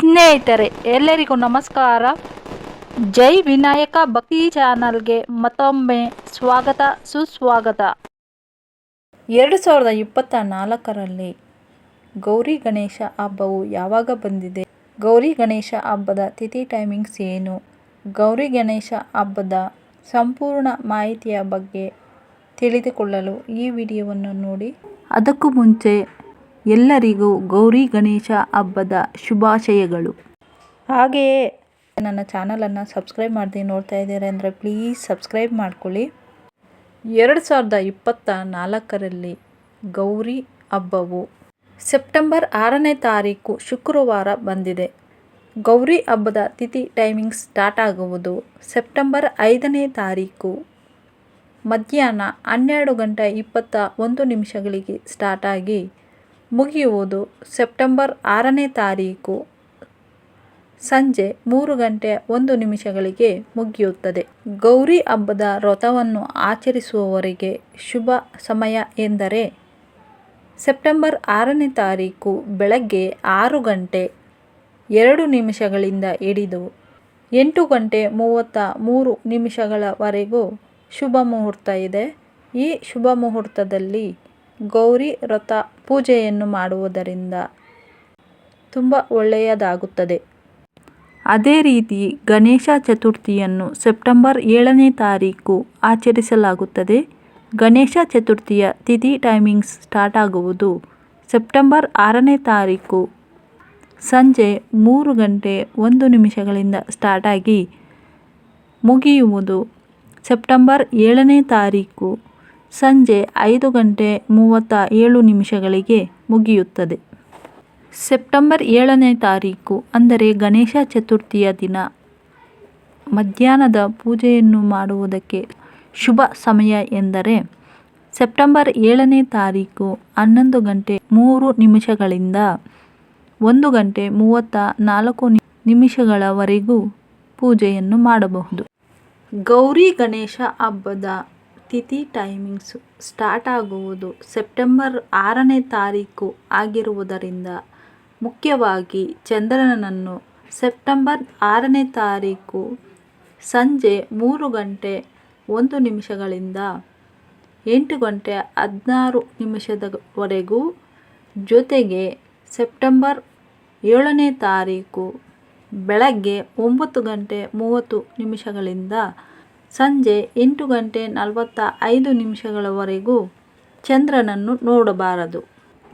ಸ್ನೇಹಿತರೆ, ಎಲ್ಲರಿಗೂ ನಮಸ್ಕಾರ. ಜೈ ವಿನಾಯಕ ಭಕ್ತಿ ಚಾನಲ್ಗೆ ಮತ್ತೊಮ್ಮೆ ಸ್ವಾಗತ, ಸುಸ್ವಾಗತ. ಎರಡು ಸಾವಿರದ ಇಪ್ಪತ್ತ ನಾಲ್ಕರಲ್ಲಿ ಗೌರಿ ಗಣೇಶ ಹಬ್ಬವು ಯಾವಾಗ ಬಂದಿದೆ? ಗೌರಿ ಗಣೇಶ ಹಬ್ಬದ ತಿಥಿ ಟೈಮಿಂಗ್ಸ್ ಏನು? ಗೌರಿ ಗಣೇಶ ಹಬ್ಬದ ಸಂಪೂರ್ಣ ಮಾಹಿತಿಯ ಬಗ್ಗೆ ತಿಳಿದುಕೊಳ್ಳಲು ಈ ವಿಡಿಯೋವನ್ನು ನೋಡಿ. ಅದಕ್ಕೂ ಮುಂಚೆ ಎಲ್ಲರಿಗೂ ಗೌರಿ ಗಣೇಶ ಹಬ್ಬದ ಶುಭಾಶಯಗಳು. ಹಾಗೆಯೇ ನನ್ನ ಚಾನಲನ್ನು ಸಬ್ಸ್ಕ್ರೈಬ್ ಮಾಡದೆ ನೋಡ್ತಾ ಇದ್ದೀರಾ ಅಂದರೆ ಪ್ಲೀಸ್ ಸಬ್ಸ್ಕ್ರೈಬ್ ಮಾಡ್ಕೊಳ್ಳಿ. ಎರಡು ಸಾವಿರದ ಇಪ್ಪತ್ತ ನಾಲ್ಕರಲ್ಲಿ ಗೌರಿ ಹಬ್ಬವು ಸೆಪ್ಟೆಂಬರ್ ಆರನೇ ತಾರೀಕು ಶುಕ್ರವಾರ ಬಂದಿದೆ. ಗೌರಿ ಹಬ್ಬದ ತಿಥಿ ಟೈಮಿಂಗ್ ಸ್ಟಾರ್ಟ್ ಆಗುವುದು ಸೆಪ್ಟೆಂಬರ್ ಐದನೇ ತಾರೀಕು. ಮಧ್ಯಾಹ್ನ ಹನ್ನೆರಡು ಗಂಟೆ ಇಪ್ಪತ್ತ ಒಂದು ನಿಮಿಷಗಳಿಗೆ ಸ್ಟಾರ್ಟ್ ಆಗಿ ಮುಗಿಯುವುದು ಸೆಪ್ಟೆಂಬರ್ ಆರನೇ ತಾರೀಕು ಸಂಜೆ ಮೂರು ಗಂಟೆ ಒಂದು ನಿಮಿಷಗಳಿಗೆ ಮುಗಿಯುತ್ತದೆ. ಗೌರಿ ಹಬ್ಬದ ವ್ರತವನ್ನು ಆಚರಿಸುವವರಿಗೆ ಶುಭ ಸಮಯ ಎಂದರೆ ಸೆಪ್ಟೆಂಬರ್ ಆರನೇ ತಾರೀಕು ಬೆಳಗ್ಗೆ ಆರು ಗಂಟೆ ಎರಡು ನಿಮಿಷಗಳಿಂದ ಹಿಡಿದು ಎಂಟು ಗಂಟೆ ಮೂವತ್ತ ಮೂರು ನಿಮಿಷಗಳವರೆಗೂ ಶುಭ ಮುಹೂರ್ತ ಇದೆ. ಈ ಶುಭ ಮುಹೂರ್ತದಲ್ಲಿ ಗೌರಿ ವ್ರತ ಪೂಜೆಯನ್ನು ಮಾಡುವುದರಿಂದ ತುಂಬ ಒಳ್ಳೆಯದಾಗುತ್ತದೆ. ಅದೇ ರೀತಿ ಗಣೇಶ ಚತುರ್ಥಿಯನ್ನು ಸೆಪ್ಟೆಂಬರ್ ಏಳನೇ ತಾರೀಕು ಆಚರಿಸಲಾಗುತ್ತದೆ. ಗಣೇಶ ಚತುರ್ಥಿಯ ತಿಥಿ ಟೈಮಿಂಗ್ಸ್ ಸ್ಟಾರ್ಟ್ ಆಗುವುದು ಸೆಪ್ಟೆಂಬರ್ ಆರನೇ ತಾರೀಕು ಸಂಜೆ ಮೂರು ಗಂಟೆ ಒಂದು ನಿಮಿಷಗಳಿಂದ ಸ್ಟಾರ್ಟಾಗಿ ಮುಗಿಯುವುದು ಸೆಪ್ಟೆಂಬರ್ ಏಳನೇ ತಾರೀಕು ಸಂಜೆ ಐದು ಗಂಟೆ ಮೂವತ್ತ ಏಳು ನಿಮಿಷಗಳಿಗೆ ಮುಗಿಯುತ್ತದೆ. ಸೆಪ್ಟೆಂಬರ್ ಏಳನೇ ತಾರೀಕು, ಅಂದರೆ ಗಣೇಶ ಚತುರ್ಥಿಯ ದಿನ. ಮಧ್ಯಾಹ್ನದ ಪೂಜೆಯನ್ನು ಮಾಡುವುದಕ್ಕೆ ಶುಭ ಸಮಯ ಎಂದರೆ ಸೆಪ್ಟೆಂಬರ್ ಏಳನೇ ತಾರೀಕು, ಹನ್ನೊಂದು ಗಂಟೆ ಮೂರು ನಿಮಿಷಗಳಿಂದ ಒಂದು ಗಂಟೆ ಮೂವತ್ತ ನಾಲ್ಕು ನಿಮಿಷಗಳವರೆಗೂ ಪೂಜೆಯನ್ನು ಮಾಡಬಹುದು. ಗೌರಿ ಗಣೇಶ ಹಬ್ಬದ ತಿಥಿ ಟೈಮಿಂಗ್ಸು ಸ್ಟಾರ್ಟ್ ಆಗುವುದು ಸೆಪ್ಟೆಂಬರ್ ಆರನೇ ತಾರೀಕು ಆಗಿರುವುದರಿಂದ ಮುಖ್ಯವಾಗಿ ಚಂದ್ರನನ್ನು ಸೆಪ್ಟೆಂಬರ್ ಆರನೇ ತಾರೀಕು ಸಂಜೆ ಮೂರು ಗಂಟೆ ಒಂದು ನಿಮಿಷಗಳಿಂದ ಎಂಟು ಗಂಟೆ ಹದಿನಾರು ನಿಮಿಷದವರೆಗೂ ಜೊತೆಗೆ ಸೆಪ್ಟೆಂಬರ್ ಏಳನೇ ತಾರೀಕು ಬೆಳಗ್ಗೆ ಒಂಬತ್ತು ಗಂಟೆ ಮೂವತ್ತು ನಿಮಿಷಗಳಿಂದ ಸಂಜೆ ಎಂಟು ಗಂಟೆ ನಲವತ್ತ ಐದು ನಿಮಿಷಗಳವರೆಗೂ ಚಂದ್ರನನ್ನು ನೋಡಬಾರದು.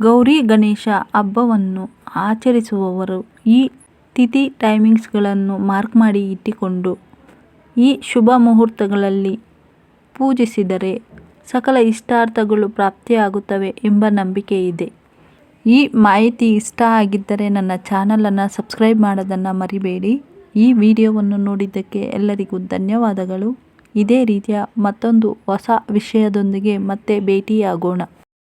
ಗೌರಿ ಗಣೇಶ ಹಬ್ಬವನ್ನು ಆಚರಿಸುವವರು ಈ ತಿಥಿ ಟೈಮಿಂಗ್ಸ್ಗಳನ್ನು ಮಾರ್ಕ್ ಮಾಡಿ ಇಟ್ಟುಕೊಂಡು ಈ ಶುಭ ಮುಹೂರ್ತಗಳಲ್ಲಿ ಪೂಜಿಸಿದರೆ ಸಕಲ ಇಷ್ಟಾರ್ಥಗಳು ಪ್ರಾಪ್ತಿಯಾಗುತ್ತವೆ ಎಂಬ ನಂಬಿಕೆ ಇದೆ. ಈ ಮಾಹಿತಿ ಇಷ್ಟ ಆಗಿದ್ದರೆ ನನ್ನ ಚಾನಲನ್ನು ಸಬ್ಸ್ಕ್ರೈಬ್ ಮಾಡೋದನ್ನು ಮರಿಬೇಡಿ. ಈ ವಿಡಿಯೋವನ್ನು ನೋಡಿದ್ದಕ್ಕೆ ಎಲ್ಲರಿಗೂ ಧನ್ಯವಾದಗಳು. ಇದೇ ರೀತಿಯ ಮತ್ತೊಂದು ಹೊಸ ವಿಷಯದೊಂದಿಗೆ ಮತ್ತೆ ಭೇಟಿಯಾಗೋಣ.